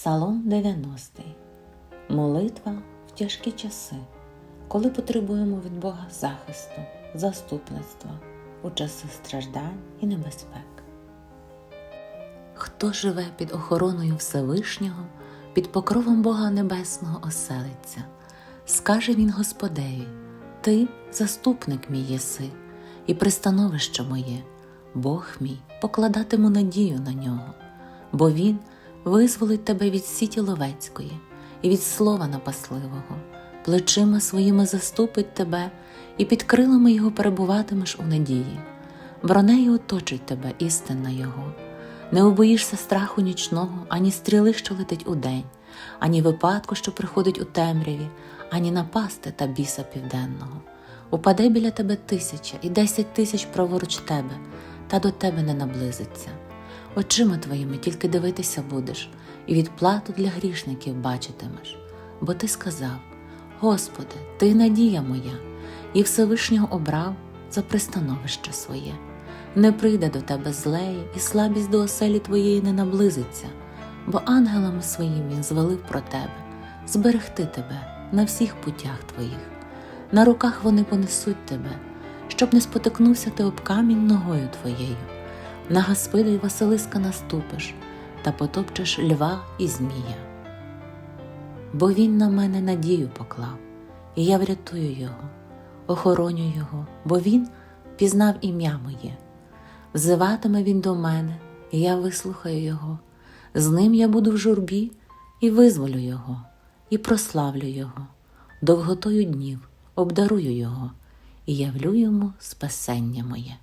Псалом 90. Молитва в тяжкі часи, коли потребуємо від Бога захисту, заступництва у часи страждань і небезпек. Хто живе під охороною Всевишнього, під покровом Бога Небесного оселиться, скаже він Господеві: Ти заступник мій єси, і пристановище моє, Бог мій, покладатиму надію на нього, бо Він визволить тебе від сіті ловецької і від слова напасливого, плечима своїми заступить тебе, і під крилами його перебуватимеш у надії, бронею оточить тебе істинна Його. Не убоїшся страху нічного, ані стріли, що летить удень, ані випадку, що приходить у темряві, ані напасти та біса південного. Упаде біля тебе тисяча і десять тисяч праворуч тебе, та до тебе не наблизиться. Очима твоїми тільки дивитися будеш, і відплату для грішників бачитимеш. Бо ти сказав: Господи, ти надія моя, і Всевишнього обрав за пристановище своє. Не прийде до тебе злеє, і слабість до оселі твоєї не наблизиться, бо ангелами своїм він звелив про тебе, зберегти тебе на всіх путях твоїх. На руках вони понесуть тебе, щоб не спотикнувся ти об камінь ногою твоєю. На Гаспида й Василиска наступиш та потопчеш льва і змія. Бо він на мене надію поклав, і я врятую його, охороню його, бо він пізнав ім'я моє. Взиватиме він до мене, і я вислухаю його. З ним я буду в журбі і визволю його, і прославлю його, довготою днів обдарую його і явлю йому спасення моє.